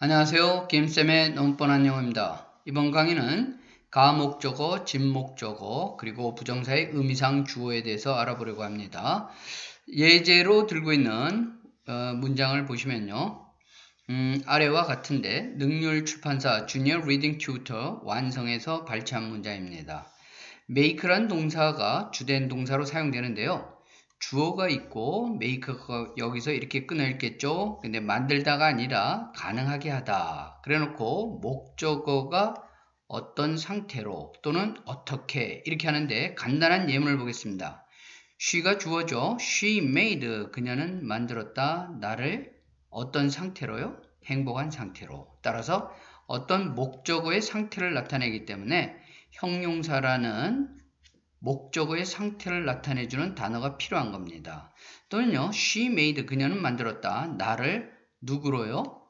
안녕하세요. 김쌤의 너무 뻔한 영어입니다. 이번 강의는 가목적어, 진목적어, 그리고 부정사의 의미상 주어에 대해서 알아보려고 합니다. 예제로 들고 있는 어, 문장을 보시면요. 음, 아래와 같은데 능률 출판사 주니어 리딩 튜터 완성해서 발췌한 문장입니다. make란 동사가 주된 동사로 사용되는데요. 주어가 있고 메이크가 여기서 이렇게 끊어있겠죠. 근데 만들다가 아니라 가능하게 하다. 그래 놓고 목적어가 어떤 상태로 또는 어떻게 이렇게 하는데 간단한 예문을 보겠습니다. she가 주어죠. she made 그녀는 만들었다. 나를 어떤 상태로요? 행복한 상태로. 따라서 어떤 목적어의 상태를 나타내기 때문에 형용사라는 목적어의 상태를 나타내주는 단어가 필요한 겁니다. 또는요, she made 그녀는 만들었다. 나를 누구로요?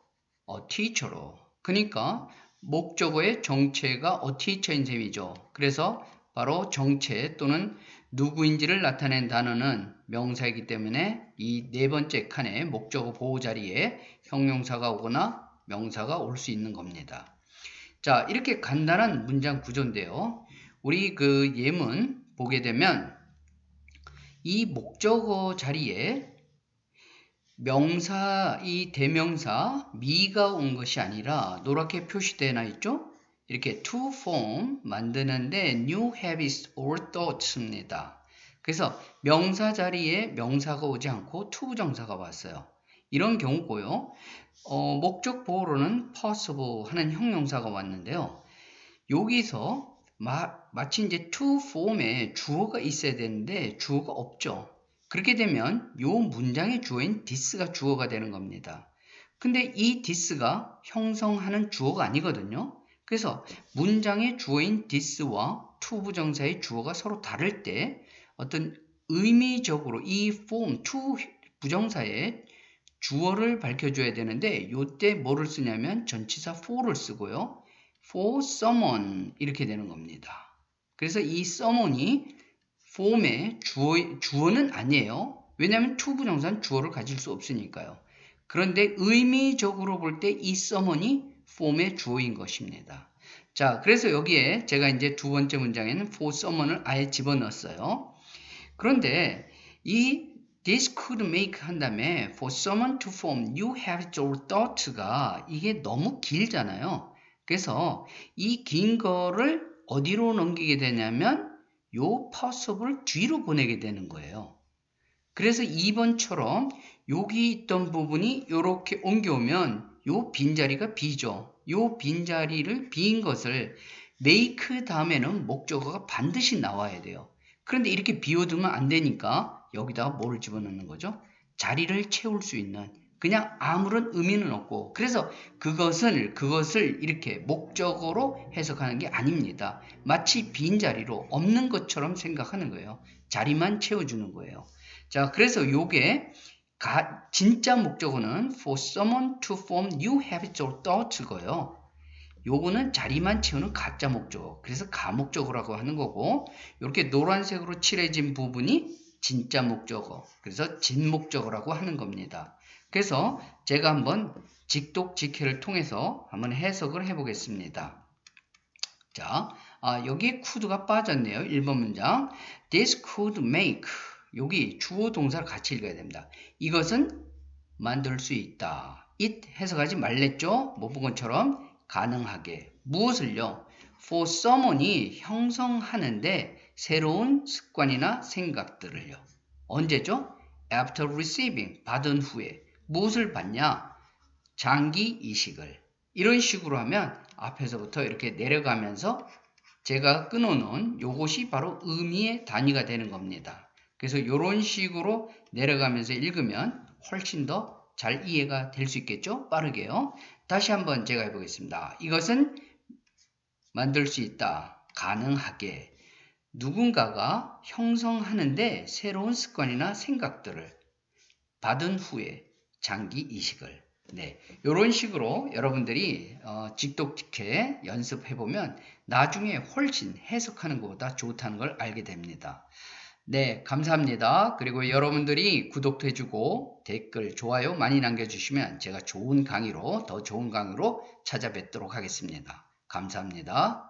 어, teacher로. 그러니까 목적어의 정체가 a teacher인 셈이죠. 그래서 바로 정체 또는 누구인지를 나타낸 단어는 명사이기 때문에 이 네 번째 칸에 목적어 보호 자리에 형용사가 오거나 명사가 올 수 있는 겁니다. 자, 이렇게 간단한 문장 구조인데요. 우리 그 예문 보게 되면 이 목적어 자리에 명사, 이 대명사 미가 온 것이 아니라 노랗게 표시되어 있죠? 이렇게 to form 만드는데 new habits or thoughts입니다. 그래서 명사 자리에 명사가 오지 않고 to 부정사가 왔어요. 이런 경우고요. 어, 목적 보호로는 possible 하는 형용사가 왔는데요. 여기서 마, 마치 이제 to form에 주어가 있어야 되는데 주어가 없죠. 그렇게 되면 요 문장의 주어인 this가 주어가 되는 겁니다. 근데 이 this가 형성하는 주어가 아니거든요. 그래서 문장의 주어인 this와 to 부정사의 주어가 서로 다를 때 어떤 의미적으로 이 form to 부정사의 주어를 밝혀줘야 되는데 요때 뭐를 쓰냐면 전치사 for를 쓰고요. For someone 이렇게 되는 겁니다. 그래서 이 someone이 form의 주어, 주어는 아니에요. 왜냐하면 to 부정사는 주어를 가질 수 없으니까요. 그런데 의미적으로 볼 때 이 someone이 form의 주어인 것입니다. 자, 그래서 여기에 제가 이제 두 번째 문장에는 for someone을 아예 집어넣었어요. 그런데 이 this could make 한 다음에 for someone to form you have to thought가 이게 너무 길잖아요. 그래서 이 긴 거를 어디로 넘기게 되냐면 요 possible 뒤로 보내게 되는 거예요. 그래서 2번처럼 여기 있던 부분이 이렇게 옮겨오면 요 빈자리가 비죠. 요 빈자리를 비인 것을 make 다음에는 목적어가 반드시 나와야 돼요. 그런데 이렇게 비워두면 안 되니까 여기다가 뭐를 집어넣는 거죠? 자리를 채울 수 있는 그냥 아무런 의미는 없고 그래서 그것을 그것을 이렇게 목적으로 해석하는 게 아닙니다. 마치 빈자리로 없는 것처럼 생각하는 거예요. 자리만 채워주는 거예요. 자, 그래서 요게 가, 진짜 목적어는 for someone to form new habits or thoughts고요. 요거는 자리만 채우는 가짜 목적어. 그래서 가목적어라고 하는 거고 이렇게 노란색으로 칠해진 부분이 진짜 목적어. 그래서 진목적어라고 하는 겁니다. 그래서 제가 한번 직독직해를 통해서 한번 해석을 해보겠습니다. 자, 아, 여기 could가 빠졌네요. 1번 문장. This could make. 여기 주어 동사를 같이 읽어야 됩니다. 이것은 만들 수 있다. it 해석하지 말랬죠? 모부건처럼 가능하게. 무엇을요? for someone이 형성하는데 새로운 습관이나 생각들을요. 언제죠? after receiving, 받은 후에. 무엇을 받냐? 장기 이식을. 이런 식으로 하면 앞에서부터 이렇게 내려가면서 제가 끊어놓은 요것이 바로 의미의 단위가 되는 겁니다. 그래서 이런 식으로 내려가면서 읽으면 훨씬 더 잘 이해가 될 수 있겠죠? 빠르게요. 다시 한번 제가 해보겠습니다. 이것은 만들 수 있다. 가능하게. 누군가가 형성하는데 새로운 습관이나 생각들을 받은 후에 장기 이식을 네, 이런 식으로 여러분들이 어, 직독직해 연습해 보면 나중에 훨씬 해석하는 것보다 좋다는 걸 알게 됩니다. 네, 감사합니다. 그리고 여러분들이 구독도 해주고 댓글, 좋아요 많이 남겨주시면 제가 좋은 강의로, 더 좋은 강의로 찾아뵙도록 하겠습니다. 감사합니다.